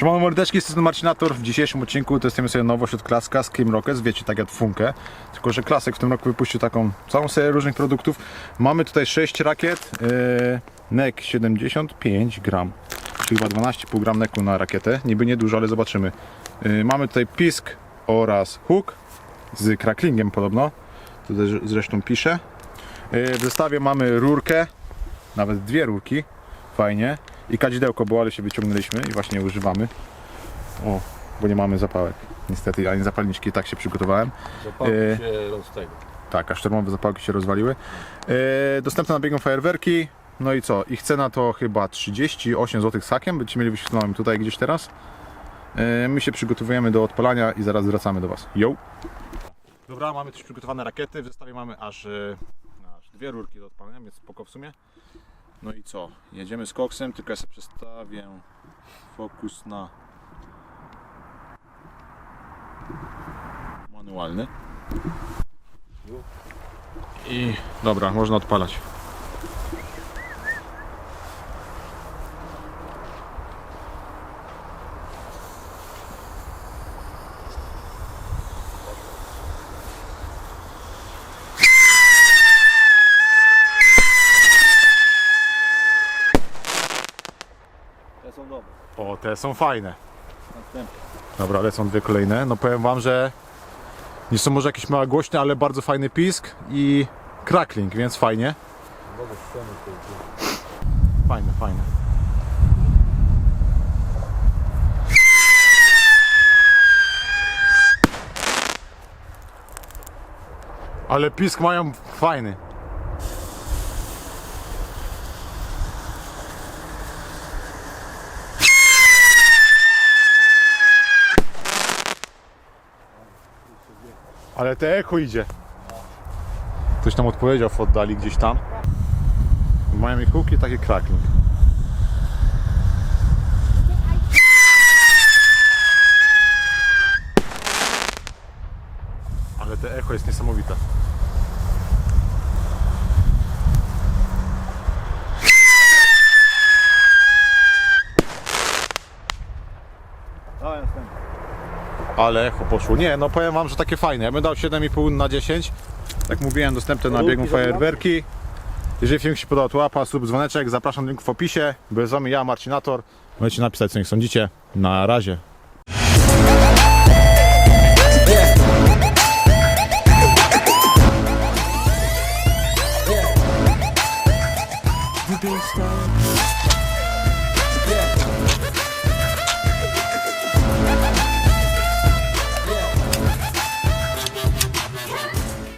Siemano mordeczki, z Marcinator. W dzisiejszym odcinku testujemy sobie nowość od Klaska, Scream Rockets, wiecie, tak jak Funkę. Tylko, że Klasek w tym roku wypuścił taką całą serię różnych produktów. Mamy tutaj 6 rakiet, yy, NEC 75 gram, czyli chyba 12,5 gram NECu na rakietę. Niby niedużo, ale zobaczymy. Yy, mamy tutaj pisk oraz hook z cracklingiem podobno. Też zresztą pisze. Yy, w zestawie mamy rurkę, nawet dwie rurki, fajnie. I kadzidełko było, ale się wyciągnęliśmy i właśnie używamy. O, bo nie mamy zapałek. Niestety, ani zapalniczki, i tak się przygotowałem. Zapałki E, się roz tego. Tak, a sztormowe zapałki się rozwaliły. E, dostępne na biegą fajerwerki. No i co? Ich cena to chyba 38 zł z hakiem. Będziecie mieli wyświetloną tutaj gdzieś teraz. E, my się przygotowujemy do odpalania i zaraz wracamy do Was. Yo! Dobra, mamy też przygotowane rakiety. W zestawie mamy aż, e, aż dwie rurki do odpalania, więc spoko w sumie. No i co? Jedziemy z koksem, tylko ja sobie przestawię fokus na manualny. I dobra, można odpalać. Są dobre. O, te są fajne. Następne. Dobra, lecą dwie kolejne. No powiem wam, że nie są może jakieś małe głośne, ale bardzo fajny pisk i crackling, więc fajnie. Fajne, fajne. Ale pisk mają fajny. Ale te echo idzie. Ktoś tam odpowiedział w oddali gdzieś tam. Mają i huki, taki crackling. Ale te echo jest niesamowite. Dałem następne. Ale echo poszło. Nie, no powiem wam, że takie fajne. Ja bym dał 7,5 na 10. Jak mówiłem, dostępne na biegu dobra? fajerwerki. Jeżeli film się podobał, to łapa, sub, dzwoneczek. Zapraszam link w opisie. Byłem z wami ja, Marcinator. Możecie napisać, co niech sądzicie. Na razie. You